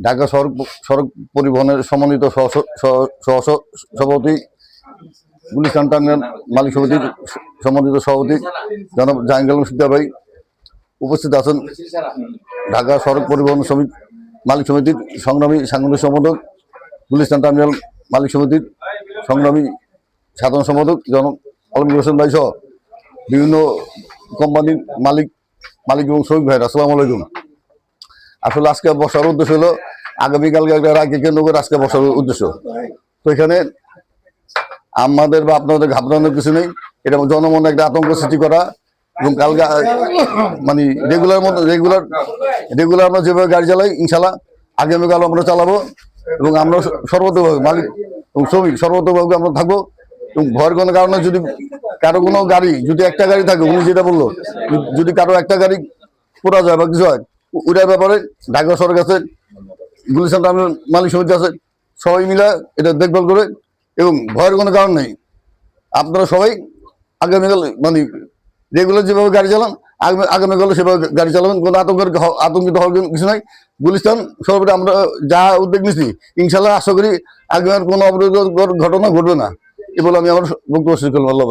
ঢাকা সড়ক সড়ক পরিবহনের সমন্বিত সভাপতি গুলিস্তান টার্মিনাল মালিক সমিতির সমন্বিত সভাপতি জনাব জাহাঙ্গীর আলম ভাই উপস্থিত আছেন ঢাকা সড়ক পরিবহন সমিতি মালিক সমিতির সংগ্রামী সাংগঠনিক সম্পাদক গুলিস্তান টার্মিনাল মালিক সমিতির সংগ্রামী সাধারণ সম্পাদক জনাব আলমগীর হোসেন ভাই সহ বিভিন্ন কোম্পানির মালিক মালিক এবং শ্রমিক ভাইয়ের আসসালামু আলাইকুম। আসলে আজকে বসার উদ্দেশ্য হলো আগামীকালকে একটা রায়কে কেন্দ্র করে আজকে বসার উদ্দেশ্য। তো এখানে আমাদের বা আপনাদের ঘাবড়ানোর কিছু নেই। এটা জনমনে একটা আতঙ্ক সৃষ্টি করা এবং কালকে মানে রেগুলার মতো রেগুলার রেগুলার আমরা যেভাবে গাড়ি চালাই ইনশাল্লাহ আগামীকাল আমরা চালাবো এবং আমরা সর্বতভাবে মালিক এবং শ্রমিক সর্বতভাবে আমরা থাকব এবং ভয়ের কোনো কারণে যদি কারও কোনো গাড়ি, যদি একটা গাড়ি থাকে, উনি যেটা বলল, যদি- কারও একটা গাড়ি পোড়া যায় বা কিছু হয় ওটার ব্যাপারে ঢাকা সরকার কাছে গুলিস্তান টার্মিনাল মালিক সমিতি আছে, সবাই মিলে এটা দেখভাল করে এবং ভয়ের কোনো কারণ নেই। আপনারা সবাই আগামীকাল মানে রেগুলার যেভাবে গাড়ি চালান, আগামী আগামীকাল সেভাবে গাড়ি চালাবেন, কোনো আতঙ্কের আতঙ্কিত হওয়ার কিছু নাই। গুলিস্তান সর্বোপরি আমরা যা উদ্যোগ নিচ্ছি ইনশাল্লাহ আশা করি আগামী আর কোনো অবরোধ ঘটনা ঘটবে না। এ বলে আমি আমার বক্তব্য শেষ করলাম। আল্লাহ।